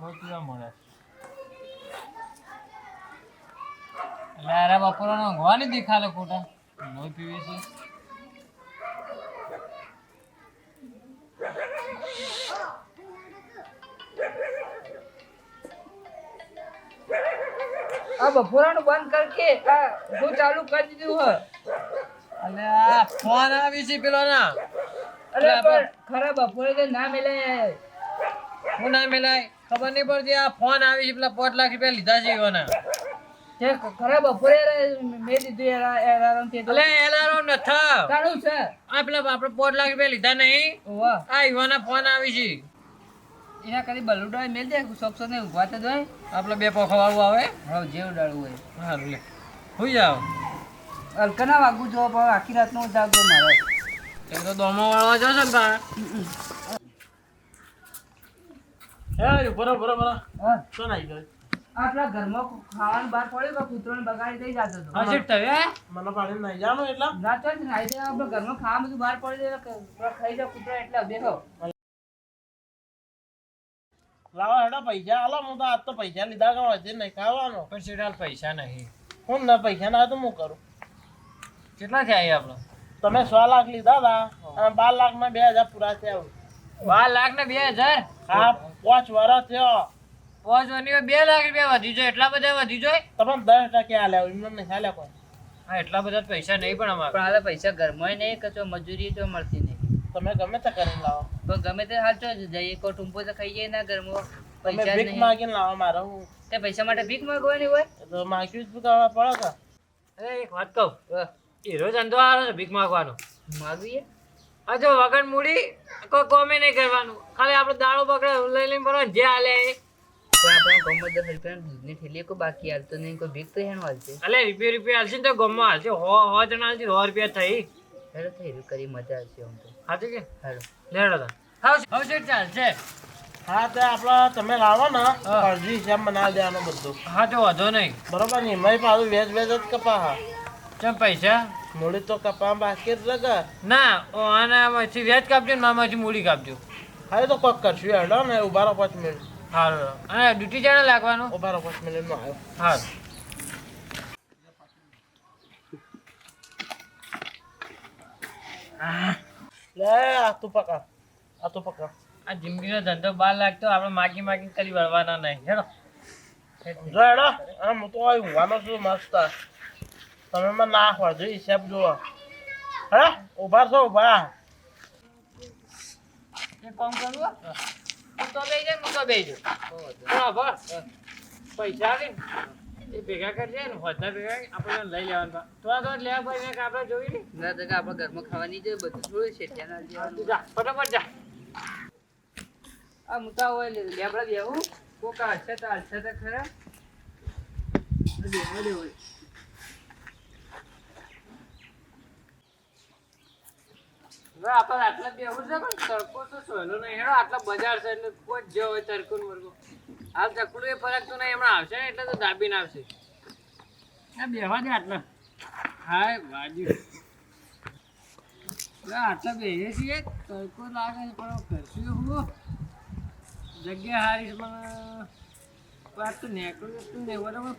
પીવા મળે. એટલે અરે બપોરનો ઊંઘવા નહીં દેખાડે ખોટા. લોહી પીવી છે. આ બપોરાનું બંધ કર કે. આ જો ચાલુ કરી દીધું હ. આ ફોન આવી છે પેલો ના અરે પણ ખરા બપોરે તો ના મેલાય. હું ના મેલાય? ખબર નહીં પડતી આ ફોન આવી છે પેલા પાંચ લાખ રૂપિયા લીધા છે એવાના. ખરા બપોરે મેં દીધું એરા એરામ એટલે એલારો નથ કાઢું છે? આ પેલા આપણે પાંચ લાખ રૂપિયા લીધા નહીં. આ યુવાના ફોન આવી છે. એના કરી બલુડો મેલ દે સોકસો ને ઊભા તો આપણે બે પોખા વાળું આવે. હવે જેવું ડાળું હોય. સારું લે. હોઈ જાવ હલકના વાગું જો પણ આખી રાતનો જાગો મારો. એ તો દોમો વાળવા જશો ને તારે હે બરો બરો બરો હા. નાઈ ગયો? આપણા ઘરમાં ખાવાનું બહાર પડ્યું કે કૂતરોને બગાડી દઈ જતો હતો. હા શેઠ મને પાણી નહીં જાણો એટલા. ના તો જ દે. આપણે ઘરમાં ખાવાનું બધું બહાર પડી જાય ખાઈ જાવ કૂતરો એટલે બેઠો લાવો હેડા પૈસા. આલો હું તો આજ તો પૈસા લીધા કાં છે નહીં ખાવાનો. પણ શેઠ હાલ પૈસા નહીં. હું ના પૈસા ના તો હું કરું? કેટલા થયા આપણે? તમે સો લાખ લીધા હતા અને બાર લાખમાં બે હજાર પૂરા થયા બાર લાખ ને બે હજાર? હા પાંચ વર્ષ થયો. પાંચ વર્ષની બે લાખ રૂપિયા વધી જાય એટલા બધા વધી જાય? તમે દસ ટકે એમને કોઈ હા એટલા બધા પૈસા નહીં પણ અમારે. પણ હાલે પૈસા ઘરમાં નહીં કે મજૂરી તો મળતી નહીં. તમે ગમે તે કરીને લાવો. તો ગમે તે હાલ જઈએ ટૂંપો તો ખાઈએ ના ઘરમાં પૈસા ભીખ માગીને લાવો મારો તે પૈસા માટે ભીખ માગવાની હોય? તો માગ્યું જ કરવા પડે કે અરે એક વાત કહું. એ રોજ ધંધો આવે છે ભીખ માગવાનો. માગવીએ આ જો વગર મૂડી કોઈ કોમે નહીં કરવાનું. ખાલી આપણે દાળો બગડે લઈ લઈને ભરવાનું જે હાલે એ. પણ આપણે દસ દૂધની થેલી કોઈ બાકી હાલતો નહીં કોઈ ભીખ તો હેનું હાલશે. અલે રૂપિયા રૂપિયા હાલશે ને તો ગમમાં હાલશે. હો હો જણા હાલશે સો રૂપિયા થઈ. હેડો થઈ રહ્યું કરી મજા આવશે આમ તો. સાચું કે? હેલો. લેડો તો. હાવ હાવ ચાલશે. હા તે આપડે તમે લાવો ને. અરજી હિસાબ બનાવી દેવાનો બધું. હા તો વાંધો નહીં. બરોબર ને એમાંય પાછું વેજ વેજ જ કપા હા ચમ પૈસા? મૂડી તો કપા બાકી જ લગા. ના ઓ પછી વ્યાજ કાપજો ને મામાથી મૂડી કાપજો. હા તો કોક કરશું હેડો ને ઊભા રહો પાંચ મિનિટ. સારું અને ડ્યુટી જાણે લાગવાનું? ઊભા રહો પાંચ મિનિટમાં આવ્યો હા લે આ તું પકડ આ તું પકડ. આ જિંદગીનો ધંધો બાર લાગતો આપણે માગી માગી કરી વળવાના નહીં. હેડો. હેડો આમ હું તો આવ્યું વાનો છું મસ્ત. તમે મને ના ખોજો હિસાબ જુઓ હે ઊભા છો ઊભા એ કામ કરવું હું. તો બેસી જાય હું તો બેસી જાઉં. બરાબર પૈસા આવે ને. એ ભેગા કરજે ને હોદના ભેગા આપણે લઈ લેવાના તો આ તો લેવા ભાઈ ને આપણે જોઈ ને ના તો આપણે ઘરમાં ખાવાની જોઈએ બધું થોડું છે ત્યાં જા ફટાફટ જા. આ મુતા હોય લેબડા બેહું કોકા હશે તો હશે તો ખરા. બેહવા દે હોય હવે આપણે આટલા બેહું છે પણ તડકો તો સહેલો નહીં. હેડો, આટલા બજાર છે એટલે કોઈ જ હોય તડકો ને વર્ગો હાલ ચકડું એ ફરક તો નહીં, હમણાં આવશે ને એટલે તો દાબીને આવશે. આ બેહવા દે આટલા. હાય બાજુ આટલા બેહીએ છીએ. તડકો લાગે પણ કરશું હું જગ્યા હારી છે, પણ વાત તો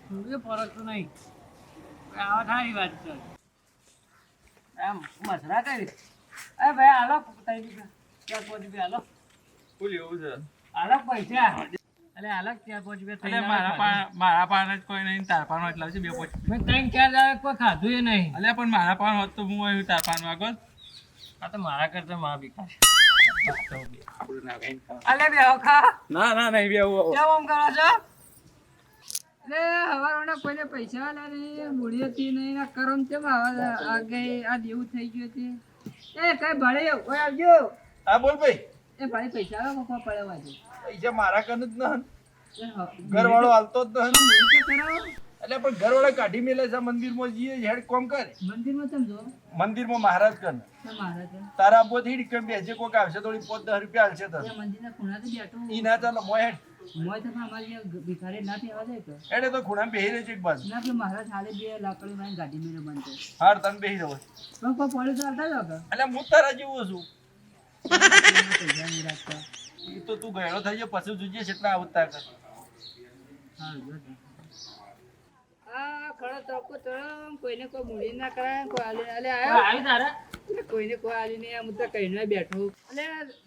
ખૂંદે ફરક તો નહીં. આવા સારી વાત છે. આમ મસરા કરી? અરે ભાઈ હાલો તઈ દીધા ચાર પાંચ રૂપિયા હાલો. ફૂલ એવું છે. હાલો પૈસા અરે હાલો ચાર પાંચ રૂપિયા મારા મારા પાન જ કોઈ નહીં તાર પાન એટલા છે બે પોચ. મેં ત્રણ ચાર દાડા કોઈ ખાધું એ નહીં. અલે પણ મારા પાન હોત તો હું આવ્યું તાર પાન વાગો આ તો મારા કરતા મા ના અલે બે ખા. ના નહીં બે કેમ આમ કરો છો? અરે હવારોના કોઈને પૈસા નહીં મૂડી હતી નહીં ના કરમ આગે આ દેવું થઈ ગયું તે એ કઈ ભાડે ઓય આવજો. હા બોલ ભાઈ. એ ભાઈ પૈસા આવે કોકો પડ્યા પૈસા મારા કન જ નહન એ હ- ઘર વાળો હાલતો જ તો કરાવો. એટલે પણ ઘર વાળા કાઢી મેલે છે મંદિરમાં જઈએ હેડ કોમ કરે. મંદિરમાં તમ જો મંદિરમાં મહારાજ કન તારા આબો ડીકમ બેસે કોક આવશે થોડી પોત દસ રૂપિયા હાલશે તને. એ ખૂણા તો બેઠો ઈ ના ચાલો મોય હેડ. મોય તો ભિખારી ના પીવા જાય તો હેડે તો ખૂણા બેહી રહે છે એક બાજુ. ના પેલો મહારાજ હાલે બે લાકડી માં ગાડી મેળે બનતો હાર તને બેહી રહો. પણ કોઈ પોલીસ આવતા જ હતો એટલે હું તારા જેવો છું. એ તો તું ગયડો થઈ ગયો પછી જોજે કેટલા આવતા કર. આ ખરો તડકો તળમ કોઈને કોઈ મૂડી ના કરાય કોઈ આલે આલે આયો? આવી તારે. કોઈને કોઈ આલી નહીં હું તો કહીને બેઠો. અલે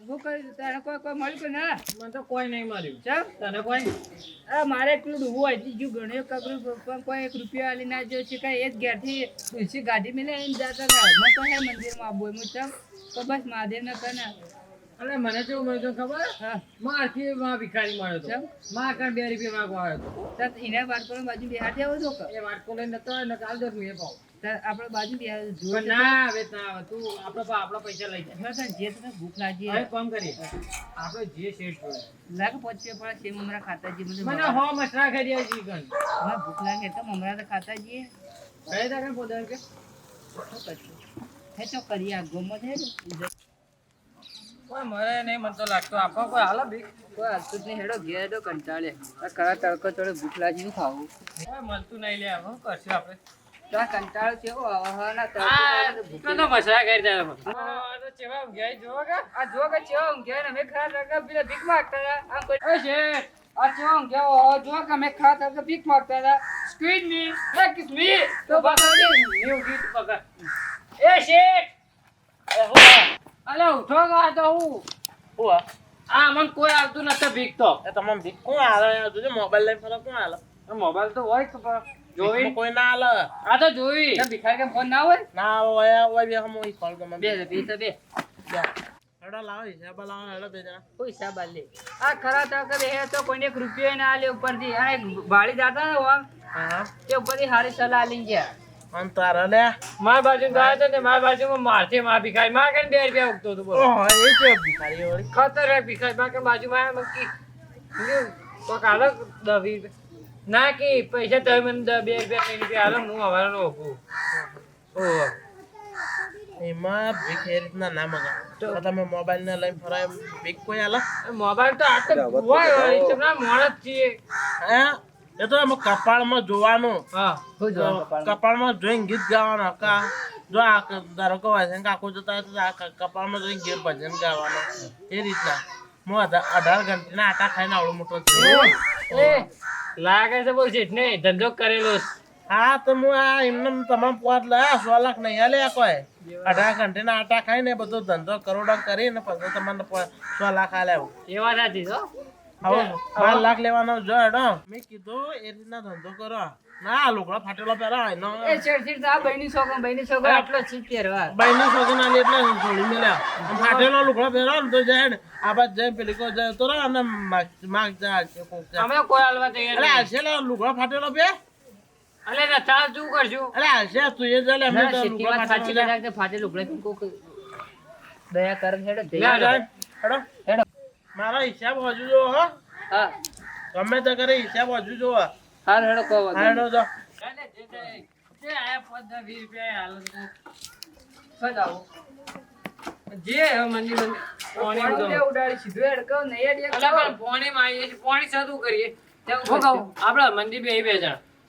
હું કહ્યું તને કોઈ કોઈ મળ્યું કે ના? મને તો કોઈ નહીં મળ્યું. ચમ? તને કોઈ? આ મારે એટલું ડૂબવું હતી જો ઘણું કબરું પણ કોઈ એક રૂપિયા આલી ના જો છે કાંઈ એ જ ઘેરથી તુલસી ગાડી મેં એને જતા હતા. મેં તો હે મંદિરમાં આવું એમ ચમ? તો બસ મહાદેવને કને અરે મને કેવું મળ્યું તો ખબર? હા. મારથી માં ભિખારી મળ્યો તો ચમ? માં કાન બે રૂપિયા માંગવા આવ્યો હતો. એને બાળકોને બાજુ બિહાર આવો છો કે તો એ વાટકો લઈને નતો કાલ દસ મિનિટ પાવ આપણે બાજુ બિહાર ના આવે ના તું આપણે આપણા પૈસા લઈ જા. જે તને ભૂખ લાગી હવે કામ કરીએ. આપણે જે શેઠ જોડે. લાગે પહોંચીએ પડે સેમ મમરા ખાતા જઈએ મને મને હો મસરા કરી આવી ગણ મને ભૂખ લાગે તો મમરા તો ખાતા જઈએ કઈ તા કઈ કે હે તો કરીએ આ ગમો છે કોઈ મરે નહીં મને તો લાગતો આપો કોઈ. હાલો બીક. કોઈ હાલતું જ નહીં હેડો ઘેર હેડો કંટાળે. આ કરા તડકો તડે ભૂખ લાગી નું ખાવું. કોઈ મળતું નહીં લે હું કરશું આપણે. તો આ કંટાળો છે ઓ હવાના તડકો આ તડે ભૂખ તો તો મસરા કરી દે આ તો ચેવા ગયા જોવો કે આ જો કે ચેવો ઊંઘ્યા ને અમે ખરા તડકા પેલા ભીખ માંગતા હતા આમ કોઈ એ શેઠ આ ચેવો ઊંઘ્યા જો કે અમે ખરા તડકા ભીખ માંગતા હતા સ્ક્વીડ મી હે કિસ મી તો બગાડી ન્યુ ગીત પકડ એ શેઠ એ હું અલે ઉઠો તો આ તો હું હું આ? આ મન કોઈ આવતું નથી ભીખ તો એ તમામ ભીખ કોણ હાલે યાર જોજે મોબાઈલ લઈને ફરો કોણ હાલે મોબાઈલ તો હોય કે પણ જોઈ? કોઈ ના હાલે આ તો જોઈ. તો ભિખારી કેમ ફોન ના હોય? ના હોય હોય બે હમ ઈ કોલ ગમે. બે બે તો બે. હેડો લાવો હિસાબ લાવો હેડો બે જણા. કોઈ હિસાબ આલે આ ખરા તો કોઈને એક રૂપિયો ના આલે ઉપરથી. આ એક ભાડી જાતા ને ઓમ હા. તે ઉપરથી હારી સલાહ આલી ગયા. અન તારા લે. માર બાજુ ગયા તો ને માર બાજુમાં મારથી માર ભીખાઈ માં કઈ બે રૂપિયા ઉગતો હતો બોલો. ઓહો એ ભિખારી ખતરનાક ભીખાઈ માં કે તો કાલો રૂપિયા. ના કે પૈસા તમે મને દસ બે રૂપિયા ત્રણ રૂપિયા હાલો હું હવારનો ઓપું ઓહો એમાં ભીખ એ રીતના ના મગા તો તમે મોબાઈલ ને લઈને ફરાય ભીખ કોઈ આલા? મોબાઈલ તો આ તો હોય તો ના મોણસ છીએ. હે? એ તો એમાં કપાળમાં જોવાનું. કપાળમાં? જોઈને ગીત ગાવાનું કા જો આ ધારો કે વાસણ કાકો જતા હોય તો આ કપાળમાં જોઈને ગીત ભજન ગાવાનું. એ રીતના. હું અઢા- અઢાર ઘંટીના આટા ખાઈને આવડો મોટો છું. એ લાગે છે બોલ શેઠ ને ધંધો કરેલો. હા તો હું આ એમને તમામ પોત લાયા સો લાખ નહીં હાલે કોઈ. અઢાર ઘંટીના આટા ખાઈને બધો ધંધો કરોડો કરીને પછી તમને સો લાખ હાલ્યા એ વાત સાચી છો બાર લાખ લેવાનો જો હેડો. મેં કીધું એ રીતના ધંધો કરો. ના લુકડા ફાટેલો પહેરો એનો. એ તો આ બહેની છોકરો બહેની છોકરો આટલો જ છે પહેરવા બાઈની સોગન આલી એટલે છોડી મેલ્યા ફાટેલો લુગડો પહેરો તો જાય ને. આ બાદ જાય પેલી કો જાય તો અને માગ જાય છે અમે કોઈ હાલવા તૈયાર અરે નહીં. હાલશે ફાટેલો પે અલે ના ચાલ શું કરશું અરે હાલશે તું એ જલે અમે ના, તો લુગડો ફાટેલો જાય. કદાચ તો ફાટે લુગડે પણ કોક દયા કરે હેડો, હેડો. હેડો. મારો હિસાબ હજુ જો હો હા ગમે તો કરે હિસાબ હજુ જો હાર હેડો કો હેડો જો જે આયા પાંચ દસ રૂપિયા હાલ તો. નહીં. શું જાવું? જે મંદી મંદી પોણી ઉડાડો. લે ઉડાડી સીધું હેડ કહો, નહીં હેડ અલા કહો. પણ પોણીમાં આવીએ છીએ. પોણી સાદું કરીએ આપણા મંદિર બે બે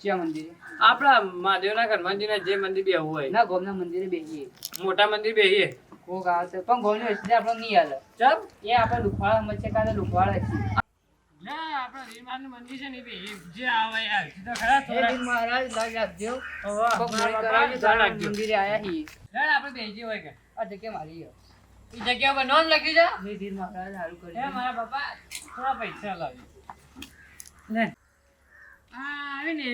જણ મંદિરે આપણા મહાદેવના ઘર મંદિરના જે મંદિર બે હોય ના ગોમના મંદિરે બેસીએ મોટા મંદિર બેહીએ કોક આવશે. પણ ગોમની વસ્તી આપણે નહીં હાલે ચાલ એ આપણે લુખવાડા મચ્છે કાલે લુખવાડા છીએ. લાગ મારા બાપા મારા થોડા પૈસા લાવી. થા, થા.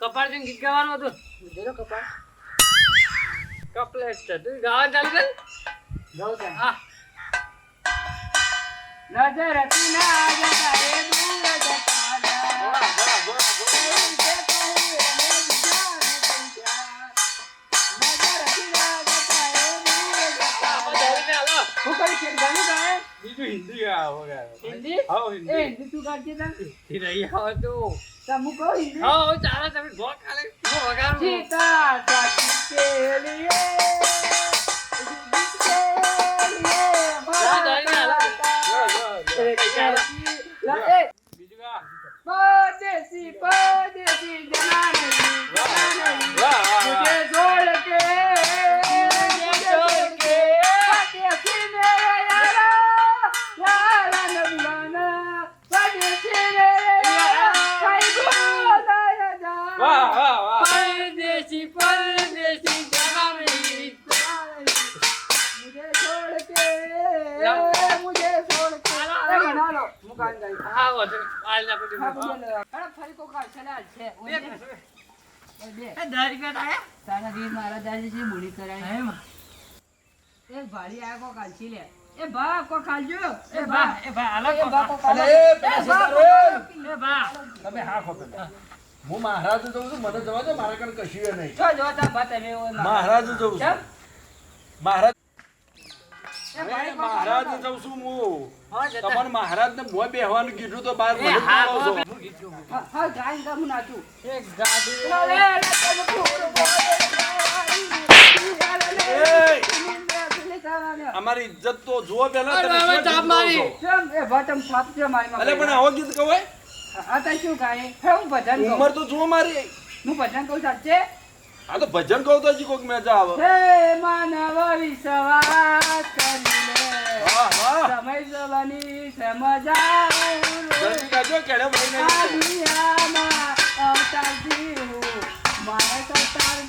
કપાળ ગીત ગાવાનું હતું. કપાળ. કપલેટ તું ગાવા ચાલુ કર. નજર હતી ના જતા બીજું હિન્દી આવે હિન્દી હા હિન્દી હિન્દી તું કાઢી દે હિન્દી નહીં આવતું તમે કહો હિન્દી હા ચાલો તમે ગો કાલે ગો વગાડો ચિતા ચાકી કે લીએ Yeah. પરદેશી જનાની મુજે છોડ કે પરદેશી પરદેશી જનાની મુજે છોડ કે મુકાન ગઈ હું મહારાજ જઉં છું. મને જવા દે મારા કણ કશું નહીં તમે મહારાજ જઉં છું. મહારાજ મહારાજ કાલ જઉં છું હું. હા મહારાજ ને મોં બેહવાનું કીધું તો બહાર મને બોલાવો છો. હું ગીત ગાઉં. હા હા ગાય ગા નાચું એ ગાડી અરે અરે તમે પૂરો એ, બોલે અમારી ઇજ્જત તો જુઓ પેલા તમે મારી. એ છે મારી માં પણ આવો ગીત કહેવાય. આ તો શું ગાય? હે હું ભજન ઉંમર તો જુઓ મારી. હું ભજન કહું સાચે? આ તો ભજન કહું તો હજી કોઈક મજા આવે. હે માનવ વિશ્વાસ કરીને વાહ વાહ. સમય જવાની જલ્દી ગાજો કેડે ભાઈ દુનિયામાં અવતાર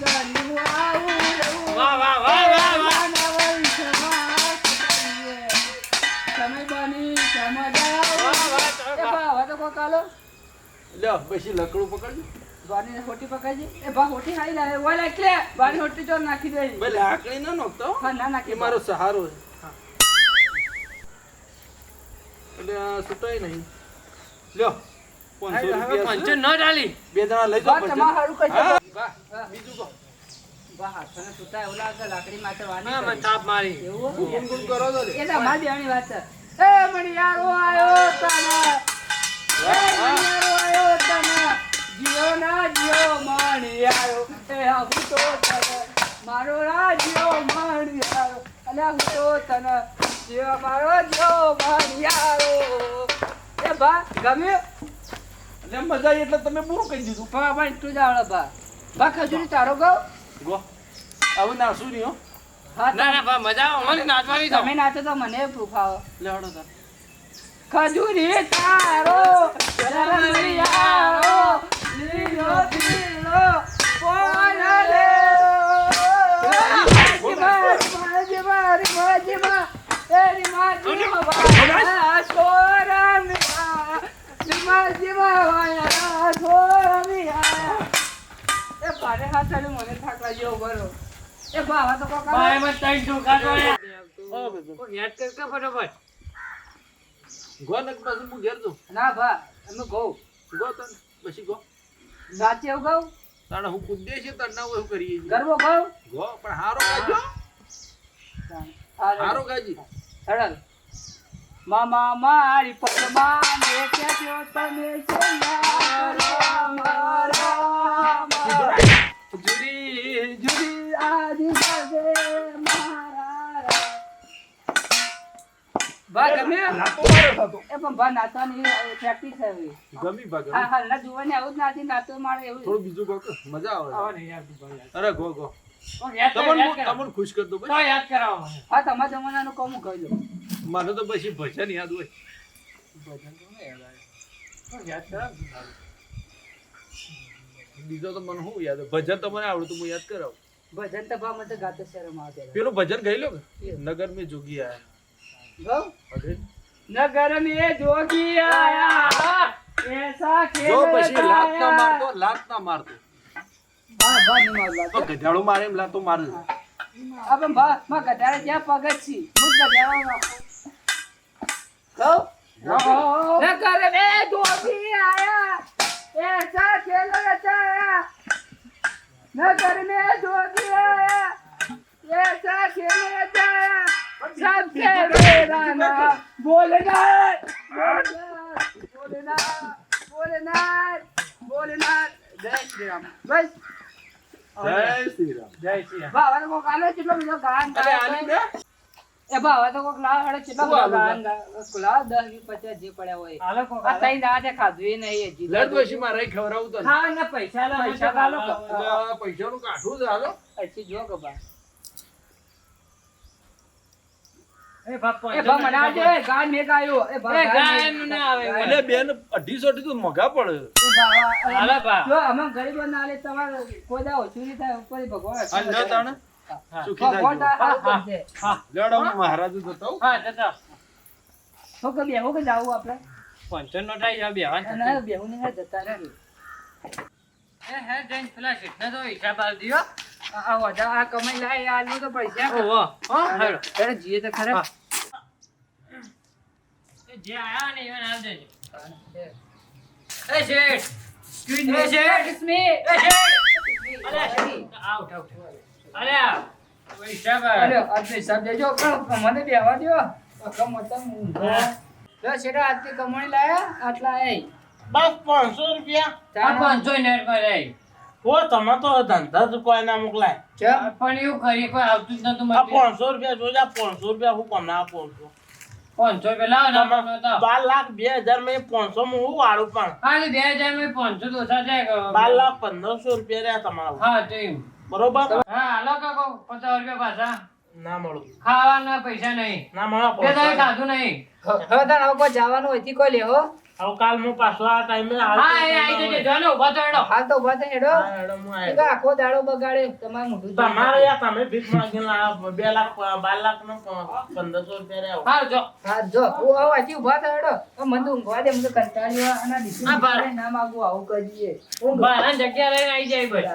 ગણી આવું. વાહ વાહ વાહ વાહ વાહ. માનવ વિશ્વાસ કરીને સમય બની સમજાવું. વાહ વાહ હવે તો કોક આલો? લ્યો પછી લકડું પકડજો. બાની હોટી પકડજે. એ બા હોટી હાઈ લાવે. ઓય લાઈક લે હોટી તો નાખી દે. ભાઈ લાકડી ના નોખતો હા. ના નાખી મારો સહારો એટલે સુટાય નહીં. લ્યો પાંચસો હવે રૂપિયા પંચો ન ડાલી બે જણા લઈ જાઓ તમારે હારું કરજો. બા બા, બીજું કહો. સુતા એવું લાકડી માથે વાની ના મને કરી. તાપ મારી. એવું ગુમ ગુમ કરો તો એ મારી બેની વાત છે. એ મણિયારો આયો તને એ મણિયારો આયો તને જીઓ ના જીઓ મણિયારો એ હું તો તને મારો રાજ્યો મણિયારો અને હું તો તને જીઓ મારો જીઓ મણિયારો એ બા ગમ્યું? એટલે મજા આવી એટલે તમે બહુ કહી દીધું. પણ ભાઈ તું જાણો બા બા ખજૂરી તારો ગો. ગો. આવું નાસું નહીં હો ના ના બા મજા આવે. મને નાચવાની તમે નાચો તો મને પ્રૂફ આવો. લે હળો તાર. ખજૂરી તારો ગો ને પાછું હું ઘેર જઉં. ના ભા અમે કહું ગો. પછી ગો. એવું ગૌ તાણે હું કૂદીએ છીએ, તારે ના હોય એવું કરીએ છીએ. ગરબો ગૌ ગો, પણ હારો ગાજો. હારો ગાજી. હડલ મામા મારી પરમાન એ કે જો તમે છેલ્લા રામ રામ. જુદી જુદી આદિ બાજે મારા રામ. બા ગમે લાતો મારો થતો. એ પણ બા નાચવાની પ્રેક્ટિસ છે ગમી બા, ગમી. હા હાલના જુવાને આવું જ નાચી નાચતો મારે એવું થોડું બીજું કહો મજા આવે. આવા નહીં યાદ અરે ગો ગો. કોણ યાદ કર, તમને યાદ હું- કરાવો. તમને ખુશ કરી દઉં ભાઈ. યાદ કરાવો મને. હા તમારા જમાનાનું કોમ કહી દો મને તો પછી ભજન યાદ હોય. કોણ યાદ કરાવો? બીજો તો મને શું યાદ ભજન તમને આવડતું હું યાદ કરાવું. ભજન તો બા મને ગાતો શરમ આવે પેલું ભજન ગયેલો નગર મેં જોગી આયા. નગર મે જોગી આયા. એસા ખેલ જો પછી લાત ના મારતો લાત ના મારતો. બા બા ની માર લાતો ગધાડો મારે એમ લાતો મારે. અબ બા માં ગધાડે ક્યાં પગત છી? મુજ ગધાડો ના કહો નગર મે જોગી આયા. એસા ખેલ રચાયા. નગર મે જોગી આયા. એસા ખેલ રચાયા. सबसे मेरा नाम बोलना बोलना बोलना बोलना जय श्री राम बस જય શ્રી રામ જય શ્રી રામ. બાબા કો કાલે કેટલો બીજો ગાન અરે આની બે એ બા હવે તો કોક લાવ હેડો કેટલા શું બધા આલું ગાન ગા- લાવ દસ વીસ પચાસ જે પડ્યા હોય હાલો કોક આ તઈ દાડે ખાધું એ નહીં હજી. લડ પછી મારે ખવડાવું તને ખાવાના પૈસા લા પૈસા પૈસા આલો. એટલે આ પૈસાનું કાઠું છે હાલો હજી જો કે બા. એ બાપ એ બા મને આવજે, ગાન મેં ગાયો. એ બા એ ગાન ગાયન મેં- ના આવે. ગાયન. એટલે બેન અઢીસો થી તો મોઘા પડે એ બા, આ- હાલો બા. જો અમે મહારાજ જતો હું. હા જતા હું કે જાવું આપણે? પંચર નો થાય જા બેહું નહીં જતા રહે. એ હે જૈન તો હિસાબ આલ દિયો. આ આ વધા આ કમાઈ લાય આલુ તો પૈસા. જીએ તો ખરા. જે આયા ને એને આલ દેજો. એ શેઠ. એ શેઠ. ઇટ્સ મી એ શેઠ. અરે આઉટ આઉટ દેજો. દ્યો. કમ હતા ઊંઘો. લો શેઠા આજથી કમાણી લાયા? આટલા એ. બસ પાંચસો રૂપિયા. આ પાંચસો નેટ પર રહી હો તમે તો ધંધા જ કોઈ ના મોકલાય. પણ એવું કરીએ કોઈ આવતું જ નતું પાંચસો રૂપિયા જોજા પાંચસો રૂપિયા હું કોમ ના પાંચસો પાંચસો બાર લાખ બે હજારમાં પાંચસો માં હું વાળું પણ. હા બે હજારમાં પાંચસો ઓછા છે બાર લાખ પંદરસો રૂપિયા રહ્યા તમારા. હા તો બરોબર? હા હાલો કાકો પચાસ રૂપિયા પાછા. ના મળું. ખાવાના પૈસા નહીં. ના મળો ખાધું નહીં. હવે તાર કોઈ જવાનું હોયથી કોઈ લેવો હવે કાલ હું પાછો આ ટાઈમે હા એ આવી જજો જો ને તો હેડો. હાલ તો ઊભા થઈ હેડો. તમારે આખો દાડો બગાડે. તમારે મોઢું જોઈને. યાર તમે ભીખ માંગીને આ બે લાખ બાર લાખ નો પંદરસો રૂપિયા રહ્યા હા જો. હા જો. હું આવું ઊભા મને તો ઊંઘવા દે મને કંટાળ્યો. ના માગું આવું કરીએ. ઊંઘ બહાર જગ્યા લઈને આવી જાય ભાઈ